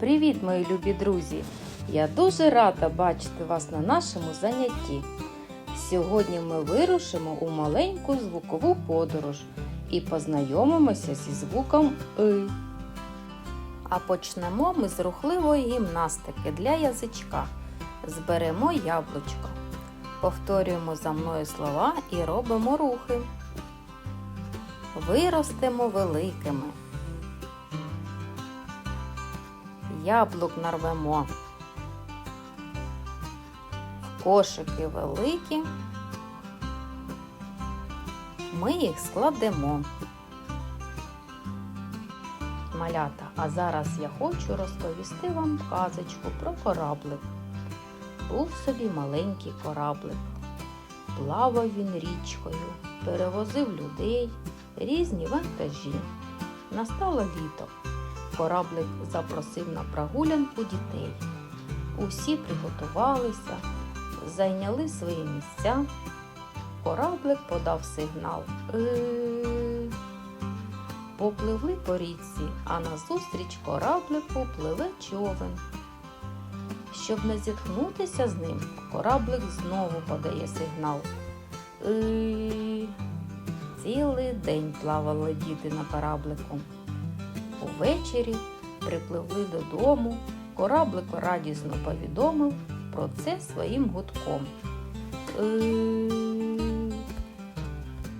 Привіт, мої любі друзі! Я дуже рада бачити вас на нашому занятті. Сьогодні ми вирушимо у маленьку звукову подорож і познайомимося зі звуком И. А почнемо ми з рухливої гімнастики для язичка. Зберемо яблучко. Повторюємо за мною слова і робимо рухи. Виростемо великими. Яблук нарвемо. Кошики великі. Ми їх складемо. Малята, а зараз я хочу розповісти вам казочку про кораблик. Був собі маленький кораблик. Плавав він річкою, перевозив людей, різні вантажі. Настало літо. Кораблик запросив на прогулянку дітей. Усі приготувалися, зайняли свої місця. Кораблик подав сигнал. Попливли по річці, а назустріч кораблику пливе човен. Щоб не зітхнутися з ним, кораблик знову подає сигнал. Цілий день плавали діти на кораблику. Увечері припливли додому, кораблик радісно повідомив про це своїм гудком.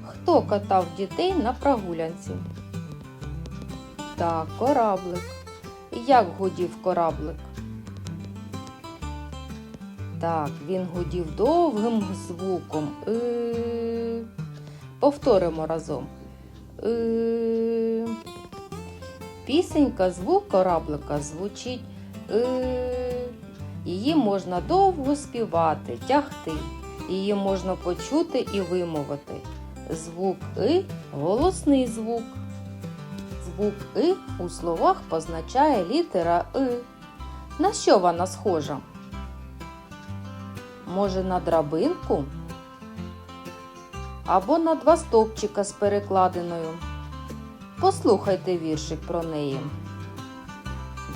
Хто катав дітей на прогулянці? Так, кораблик. Як гудів кораблик? Так, він гудів довгим звуком. Повторимо разом. Пісенька звук кораблика звучить «е». Її можна довго співати, тягти. Її можна почути і вимовити. Звук «и» голосний звук. Звук «и» у словах позначає літера «и». На що вона схожа? Може, на драбинку? Або на два стовпчика з перекладиною. Послухайте віршик про неї.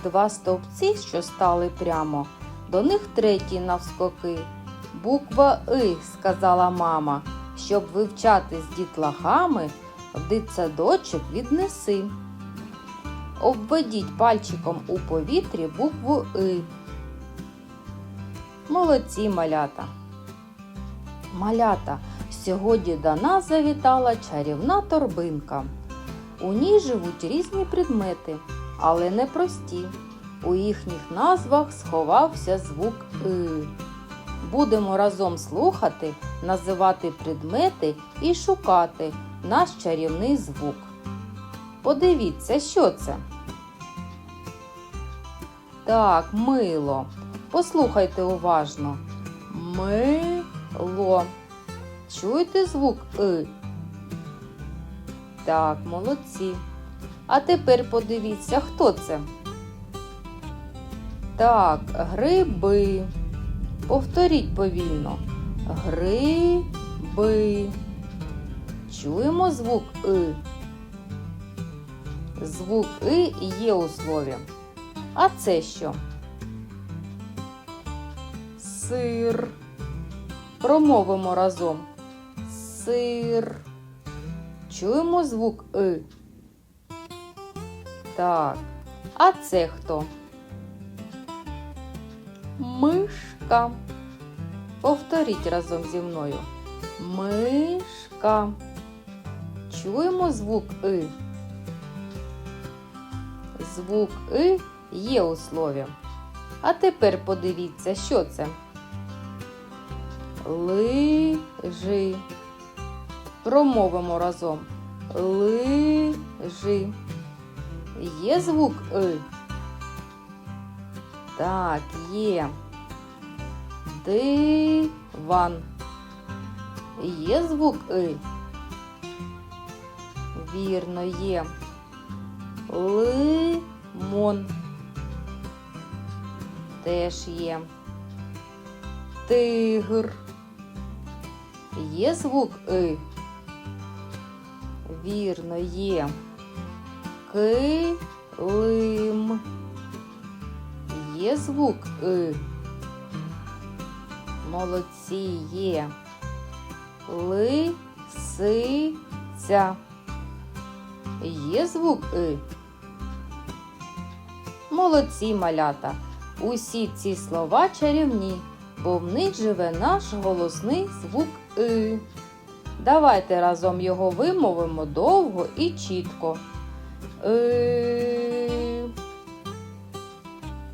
Два стовпці, що стали прямо, до них третій навскоки. Буква И, сказала мама, щоб вивчати з дітлахами, в дитсадочок віднеси. Обведіть пальчиком у повітрі букву И. Молодці малята. Малята, сьогодні до нас завітала чарівна торбинка. У ній живуть різні предмети, але не прості. У їхніх назвах сховався звук И. Будемо разом слухати, називати предмети і шукати наш чарівний звук. Подивіться, що це? Так, мило. Послухайте уважно. Мило. Чуєте звук И? Так, молодці. А тепер подивіться, хто це? Так, гриби. Повторіть повільно. Гриби. Чуємо звук И. Звук И є у слові. А це що? Сир. Промовимо разом. Сир. Чуємо звук И. Так. А це хто? Мишка. Повторіть разом зі мною. Мишка. Чуємо звук И. Звук И є у слові. А тепер подивіться, що це. Лижи. Промовимо разом. Лижи. Є звук И? Так, є. Диван. Є звук И? Вірно, є. Лимон. Теж є. Тигр. Є звук И? Вірно, є. Килим. Є звук И. Молодці є. Лисиця. Є звук И. Молодці малята. Усі ці слова чарівні, бо в них живе наш голосний звук И. Давайте разом його вимовимо довго і чітко. И.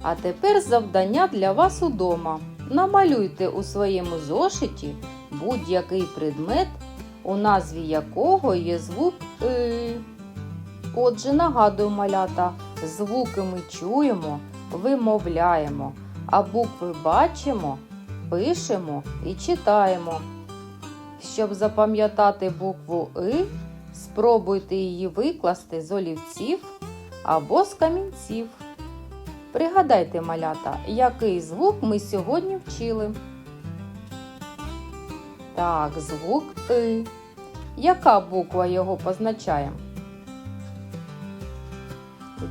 А тепер завдання для вас удома. Намалюйте у своєму зошиті будь-який предмет, у назві якого є звук И. Отже, нагадую малята, звуки ми чуємо, вимовляємо, а букви бачимо, пишемо і читаємо. Щоб запам'ятати букву И, спробуйте її викласти з олівців або з камінців. Пригадайте, малята, який звук ми сьогодні вчили. Так, звук И. Яка буква його позначає?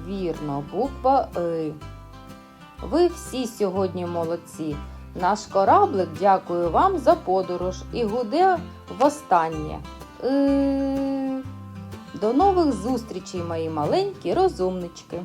Вірно, буква И. Ви всі сьогодні молодці. Наш кораблик дякує вам за подорож і гуде востаннє. До нових зустрічей, мої маленькі розумнички!